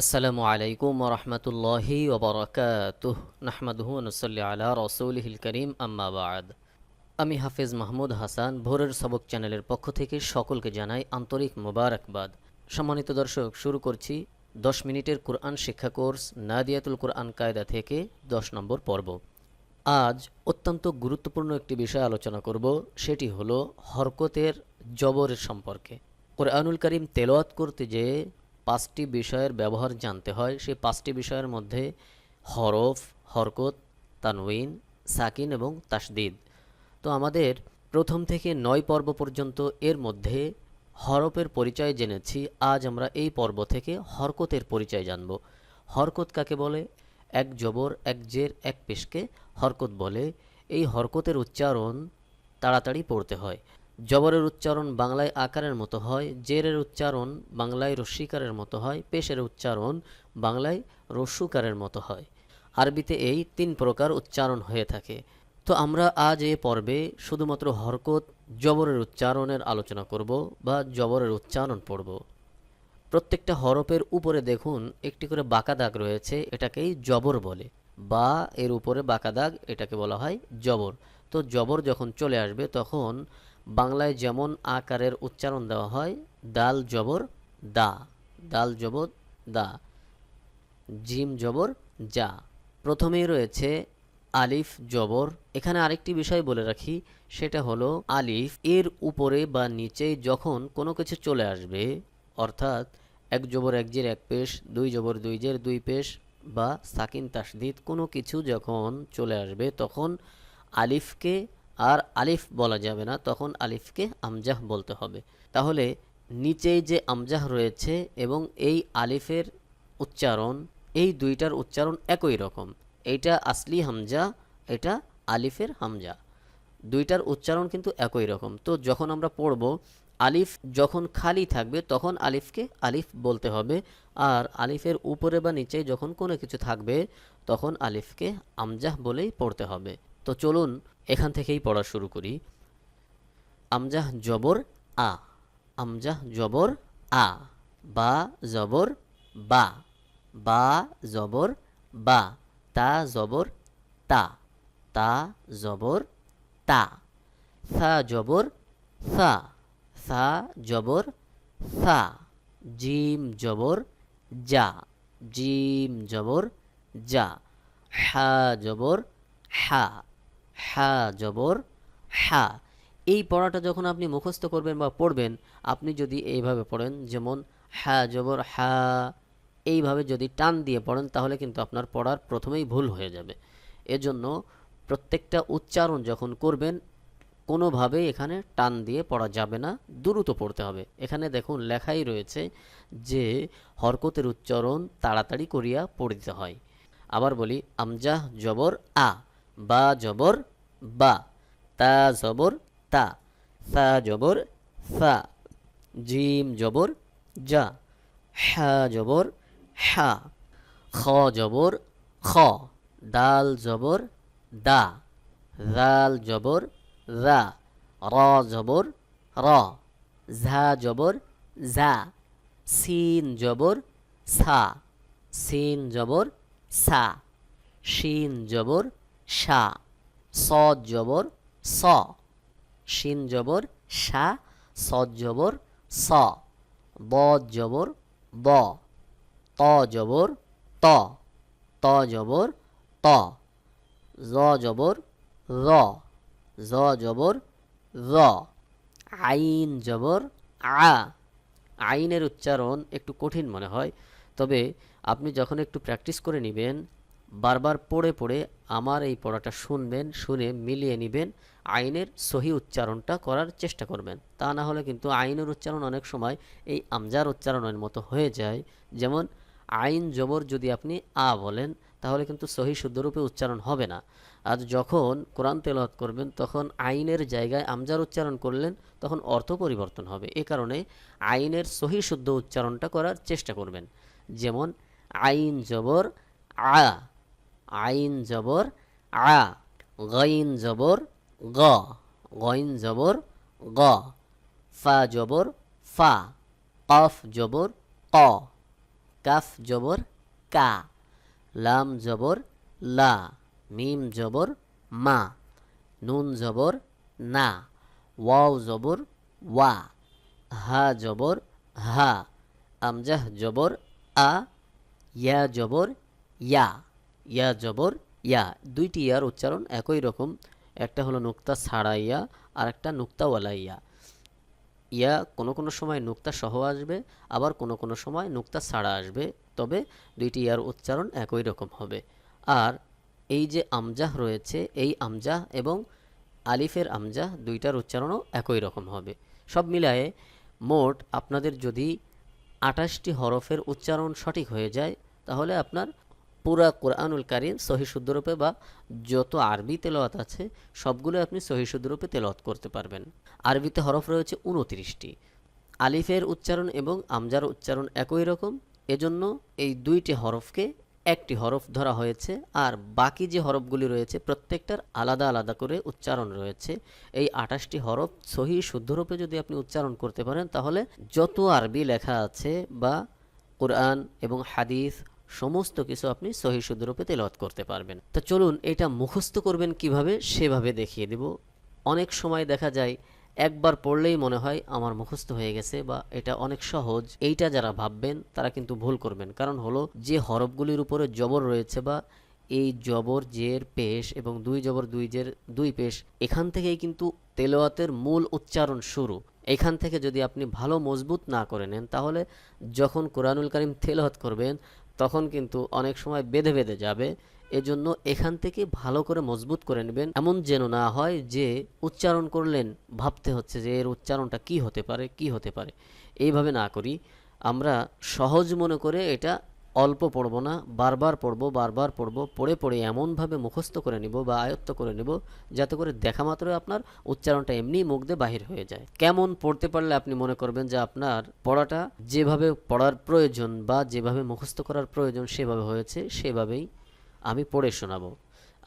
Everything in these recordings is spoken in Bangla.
আসসালামু আলাইকুম রহমতুল্লাহি ওবরাকাতুহ নাহমাদুহু নসল্লি আলা রসৌলিহিল করিম, আম্মা বাদ। আমি হাফেজ মাহমুদ হাসান, ভোরের সবক চ্যানেলের পক্ষ থেকে সকলকে জানাই আন্তরিক মোবারকবাদ। সম্মানিত দর্শক, শুরু করছি দশ মিনিটের কোরআন শিক্ষা কোর্স নাদিয়াতুল কোরআন কায়দা থেকে দশ নম্বর পর্ব। আজ অত্যন্ত গুরুত্বপূর্ণ একটি বিষয় আলোচনা করব, সেটি হলো হরকতের জবরের সম্পর্কে। কোরআনুল করিম তেলাওয়াত করতে যে পাঁচটি বিষয়ের ব্যবহার জানতে হয়। সেই পাঁচটি বিষয়ের মধ্যে হরফ, হরকত তানউইন সাকিন এবং তাসদিদ তো আমাদের প্রথম থেকে নয় পর্ব পর্যন্ত এর মধ্যে হরফের পরিচয় জেনেছি। আজ আমরা এই পর্ব থেকে হরকতের পরিচয় জানব। হরকত কাকে বলে? এক জবর, এক জের, এক পেশকে হরকত বলে। এই হরকতের উচ্চারণ তাড়াতাড়ি পড়তে হয়। জবরের উচ্চারণ বাংলায় আকারের মতো হয়, জেরের উচ্চারণ বাংলায় রস্বীকারের মতো হয়, পেশের উচ্চারণ বাংলায় রস্যুকারের মতো হয়। আরবিতে এই তিন প্রকার উচ্চারণ হয়ে থাকে। তো আমরা আজ এ পর্বে শুধুমাত্র হরকত, জবরের উচ্চারণের আলোচনা করব বা জবরের উচ্চারণ পড়ব। প্রত্যেকটা হরফের উপরে দেখুন একটি করে বাঁকা দাগ রয়েছে, এটাকেই জবর বলে। বা এর উপরে বাঁকা দাগ এটাকে বলা হয় জবর। তো জবর যখন চলে আসবে তখন বাংলায় যেমন আকারের উচ্চারণ দেওয়া হয়, দাল জবর দা, দাল জবর দা, জিম জবর যা। প্রথমেই রয়েছে আলিফ জবর। এখানে আরেকটি বিষয় বলে রাখি, সেটা হলো আলিফ এর উপরে বা নিচে যখন কোনো কিছু চলে আসবে, অর্থাৎ এক জবর এক জের এক পেশ, দুই জবর দুই জের দুই পেশ বা সাকিন তাসদিদ কোনো কিছু যখন চলে আসবে, তখন আলিফকে আর আলিফ বলা যাবে না, তখন আলিফকে আমজাহ বলতে হবে। তাহলে নিচেই যে আমজাহ রয়েছে এবং এই আলিফের উচ্চারণ, এই দুইটার উচ্চারণ একই রকম। এইটা আসলি হামজা, এটা আলিফের হামজা। দুইটার উচ্চারণ কিন্তু একই রকম। তো যখন আমরা পড়ব, আলিফ যখন খালি থাকবে, তখন আলিফকে আলিফ বলতে হবে। আর আলিফের উপরে বা নিচে যখন কোনো কিছু থাকবে, তখন আলিফকে আমজাহ বলেই পড়তে হবে। তো চলুন এখান থেকেই পড়া শুরু করি। আমজাহ জবর আ। আমজাহ জবর আ। বা জবর বা। বা জবর বা। তা জবর তা। তা জবর তা। সা জবর সা। সা জবর সা। জিম জবর যা। জিম জবর যা। হা জবর হা। হা জবর হা এই পড়াটা যখন আপনি মুখস্থ করবেন বা পড়বেন, আপনি যদি এইভাবে পড়েন, যেমন হা জবর হা এইভাবে যদি টান দিয়ে পড়েন, তাহলে কিন্তু আপনার পড়ার প্রথমেই ভুল হয়ে যাবে। এজন্য প্রত্যেকটা উচ্চারণ যখন করবেন, কোনোভাবেই এখানে টান দিয়ে পড়া যাবে না, দ্রুত পড়তে হবে। এখানে দেখুন লেখাই রয়েছে যে, হরকতের উচ্চারণ তাড়াতাড়ি করিয়া পড়িতে হয়। আবার বলি, আমজাহ জবর আ। বা জবর বা, তা জবর তা, সা জবর সা, জিম জবর যা হা জবর হা, খ জবর খ, দাল জবর দা, জাল জবর রা, র জবর র, ঝা জবর ঝা, সিন জবর সা সিন জবর সা শিন জবর সা, স জবর, স। শিন জবর, সা। স জবর, স। ব জবর, ব। ত জবর, ত। ত জবর, ত। জ জবর, র। জ জবর, র। আইন জবর, আ। আইনের উচ্চারণ একটু কঠিন মনে হয়, তবে আপনি যখন একটু প্র্যাকটিস করে নেবেন বারবার পড়ে পড়ে আমার এই পড়াটা শুনবেন, শুনে মিলিয়ে নেবেন, আইনের সহি উচ্চারণটা করার চেষ্টা করবেন। তা না হলে কিন্তু আইনের উচ্চারণ অনেক সময় এই আমজার উচ্চারণের মতো হয়ে যায়। যেমন, আইন জবর যদি আপনি আ বলেন, তাহলে কিন্তু সহি শুদ্ধরূপে উচ্চারণ হবে না। আজ যখন কোরআন তেলাওয়াত করবেন, তখন আইনের জায়গায় আমজার উচ্চারণ করলেন, তখন অর্থ পরিবর্তন হবে। এ কারণে আইনের সহি শুদ্ধ উচ্চারণটা করার চেষ্টা করবেন। যেমন, আইন জবর আ আইন জবর আ, গইন জবর গ, গইন জবর গ, ফা জবর ফা, কফ জবর ক, কাফ জবর কা, লাম জবর লা, মিম জবর মা, নুন জবর না, ওয়াও জবর ওয়া, হা জবর হা, আমজাহ জবর আ, ইয়া জবর ইয়া। ইয়া জবর, ইয়া। দুইটি ইয়ার উচ্চারণ একই রকম। একটা হলো নুক্তা ছাড়া ইয়া আর একটা নুক্তাওয়ালা ইয়া ইয়া কোনো কোনো সময় নুক্তা সহ আসবে, আবার কোনো কোনো সময় নুক্তা ছাড়া আসবে। তবে দুইটি ইয়ার উচ্চারণ একই রকম হবে। আর এই যে আমজাহ রয়েছে, এই আমজাহ এবং আলিফের আমজাহ দুইটার উচ্চারণও একই রকম হবে। সব মিলায়ে মোট আপনাদের যদি আঠাশটি হরফের উচ্চারণ সঠিক হয়ে যায়, তাহলে আপনার পুরা কোরআনুল কারিম সহি শুদ্ধরূপে বা যত আরবি তেলাওয়াত আছে, সবগুলো আপনি সহি শুদ্ধরূপে তেলাওয়াত করতে পারবেন। আরবিতে হরফ রয়েছে উনত্রিশটি আলিফের উচ্চারণ এবং আমজার উচ্চারণ একই রকম। এজন্য এই দুইটি হরফকে একটি হরফ ধরা হয়েছে আর বাকি যে হরফগুলি রয়েছে, প্রত্যেকটার আলাদা আলাদা করে উচ্চারণ রয়েছে। এই আঠাশটি হরফ সহি শুদ্ধরূপে যদি আপনি উচ্চারণ করতে পারেন, তাহলে যত আরবি লেখা আছে বা কোরআন এবং হাদিস সমস্ত কিছু আপনি সহি শুদ্ধরূপে তেলাওয়াত করতে পারবেন। তো চলুন এটা মুখস্থ করবেন কীভাবে? সেভাবে দেখিয়ে দেব। অনেক সময় দেখা যায়, একবার পড়লেই মনে হয় আমার মুখস্থ হয়ে গেছে বা এটা অনেক সহজ। এইটা যারা ভাববেন, তারা কিন্তু ভুল করবেন। কারণ হলো, যে হরফগুলির উপরে জবর রয়েছে বা এই জবর, জের, পেশ এবং দুই জবর, দুই জের, দুই পেশ, এখান থেকেই কিন্তু তেলাওয়াতের মূল উচ্চারণ শুরু। এখান থেকে যদি আপনি ভালো মজবুত না করে নেন, তাহলে যখন কোরআনুল করিম তেলাওয়াত করবেন তখন কিন্তু অনেক সময় বেঁধে বেঁধে যাবে। এজন্য এখান থেকে ভালো করে মজবুত করে নেবেন। এমন যেন না হয় যে উচ্চারণ করলেন, ভাবতে হচ্ছে যে এর উচ্চারণটা কি হতে পারে, কি হতে পারে। এইভাবে না করি। আমরা সহজ মনে করে এটা অল্প পড়ব না, বারবার পড়ব বারবার পড়ব, পড়ে পড়ে এমনভাবে মুখস্থ করে নিব বা আয়ত্ত করে নিব যাতে করে দেখা মাত্রই আপনার উচ্চারণটা এমনি মুখ দিয়ে বাহির হয়ে যায়। কেমন পড়তে পারলে আপনি মনে করবেন যে আপনার পড়াটা যেভাবে পড়ার প্রয়োজন বা যেভাবে মুখস্থ করার প্রয়োজন সেভাবে হয়েছে, সেভাবেই আমি পড়ে শোনাবো।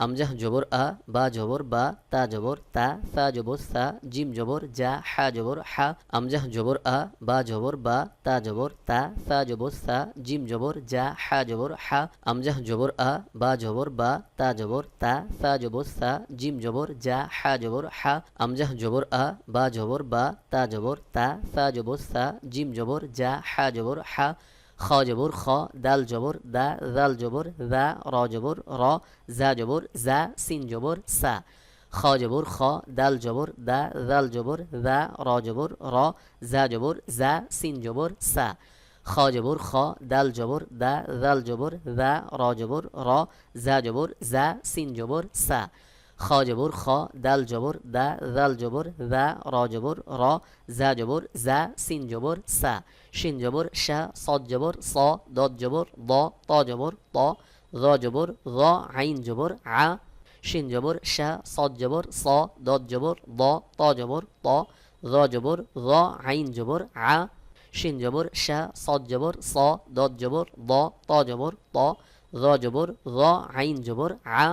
আমজাহ জবর আ, বা জবর বা, তা জবর, তা, সা জবর, সা, জিম জবর যা হা জবর, হা, আমজাহ জবর আ, বা জবর বা, তা জবর, তা, সা জবর, সা, জিম জবর যা হা জবর, হা, আমজাহ জবর আ, বা জবর বা, তা জবর, তা, সা জবর, সা, জিম জবর যা হা জবর, হা, আমজাহ জবর আ, বা জবর বা, তা জবর, তা, সা জবর, সা, জিম জবর যা হা জবর, হা খ জবর খ দাল জবর দা দাল জবর দা র জবর র জা জবর জা সিন জবর সা খ জবর খ দাল জবর দা দাল জবর দা র জবর র জা জবর জা সিন জবর সা খ জবর খ দাল জবর দা দাল জবর দা র জবর র জা জবর জা সিন জবর সা খ জবর খ দাল জবর দা দাল জবর দা র জবর র জা জবর জা সিন জবর সা শিন জবর শা সদ জবর, স, দদ জবর দ ত জবর, ত র জবর র আইন জবর, আ, শিন জবর শা সদ জবর, স, দদ জবর দ ত জবর, ত র জবর র আইন জবর, আ, শিন জবর শা সদ জবর, স, দদ জবর দ ত জবর, ত র জবর র আইন জবর, আ,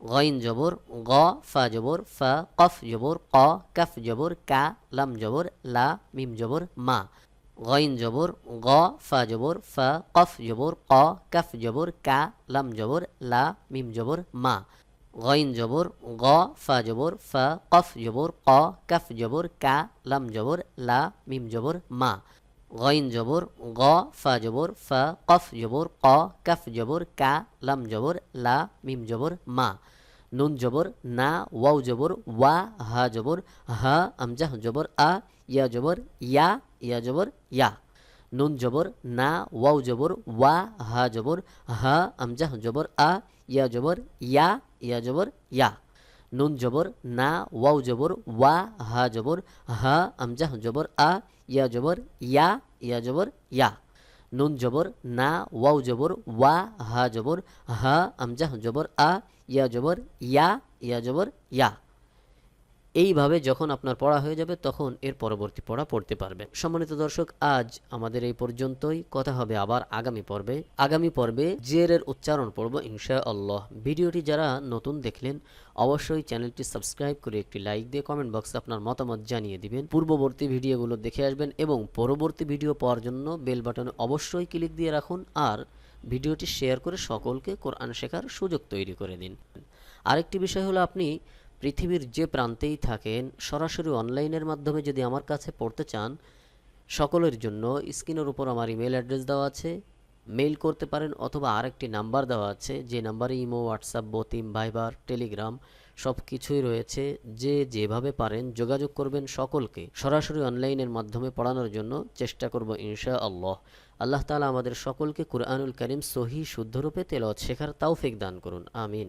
গইন জবর, গ, ফা জবর, ফা, কফ জবর, ক, কাফ জবর, কা, লাম জবর, লা, মিম জবর, মা। গইন জবর গ ফা জবর ফা কফ জবর ক কাফ জবর কা লাম জবর লা মিম জবর মা গইন জবর গ ফা জবর ফা কফ জবর ক কাফ জবর কা লাম জবর লা মিম জবর মা গইন জবর গ ফা জবর ফা কফ জবর ক কাফ জবর কা লাম জবর লা মিম জবর মা নুন জবর না ওয়াও জবর ওয়া হা জবর হা আমজাহ জবর আ ইয়া জবর ইয়া ইয়া জবর ইয়া নুন জবর না ওয়াও জবর ওয়া হা জবর হা আমজাহ জবর আ ইয়া জবর ইয়া ইয়া জবর ইয়া নুন জবর না ওয়াও জবর ওয়া হা জবর হা আমজাহ জবর আ ইয়া জবর ইয়া ইয়া জবর ইয়া নুন জবর না ওয়াও জবর ওয়া হা জবর হা আমজাহ জবর আ ইয়া জবর ইয়া ইয়া জবর ইয়া এইভাবে যখন আপনার পড়া হয়ে যাবে, তখন এর পরবর্তী পড়া পড়তে পারবেন। সম্মানিত দর্শক, আজ আমাদের এই পর্যন্তই। কথা হবে আবার আগামী পর্বে। আগামী পর্বে জেরের উচ্চারণ পড়ব ইনশা আল্লাহ ভিডিওটি যারা নতুন দেখলেন, অবশ্যই চ্যানেলটি সাবস্ক্রাইব করে একটি লাইক দিয়ে কমেন্ট বক্সে আপনার মতামত জানিয়ে দিবেন। পূর্ববর্তী ভিডিওগুলো দেখে আসবেন এবং পরবর্তী ভিডিও পাওয়ার জন্য বেল বাটনে অবশ্যই ক্লিক দিয়ে রাখুন আর ভিডিওটি শেয়ার করে সকলকে কোরআন শেখার সুযোগ তৈরি করে দিন। আরেকটি বিষয় হলো আপনি পৃথিবীর যে প্রান্তেই থাকেন, সরাসরি অনলাইনের মাধ্যমে যদি আমার কাছে পড়তে চান, সকলের জন্য স্ক্রিনের উপর আমার ইমেল অ্যাড্রেস দেওয়া আছে। মেইল করতে পারেন অথবা আরেকটি নাম্বার দেওয়া আছে, যে নাম্বারে ইমো, হোয়াটসঅ্যাপ, বতিম, ভাইবার, টেলিগ্রাম সব কিছুই রয়েছে। যে যেভাবে পারেন যোগাযোগ করবেন সকলকে। সরাসরি অনলাইনের মাধ্যমে পড়ানোর জন্য চেষ্টা করব ইনশা আল্লাহ আল্লাহ তালা আমাদের সকলকে কুরআনুল করিম সহি শুদ্ধরূপে তেলত শেখার তাওফিক দান করুন। আমিন।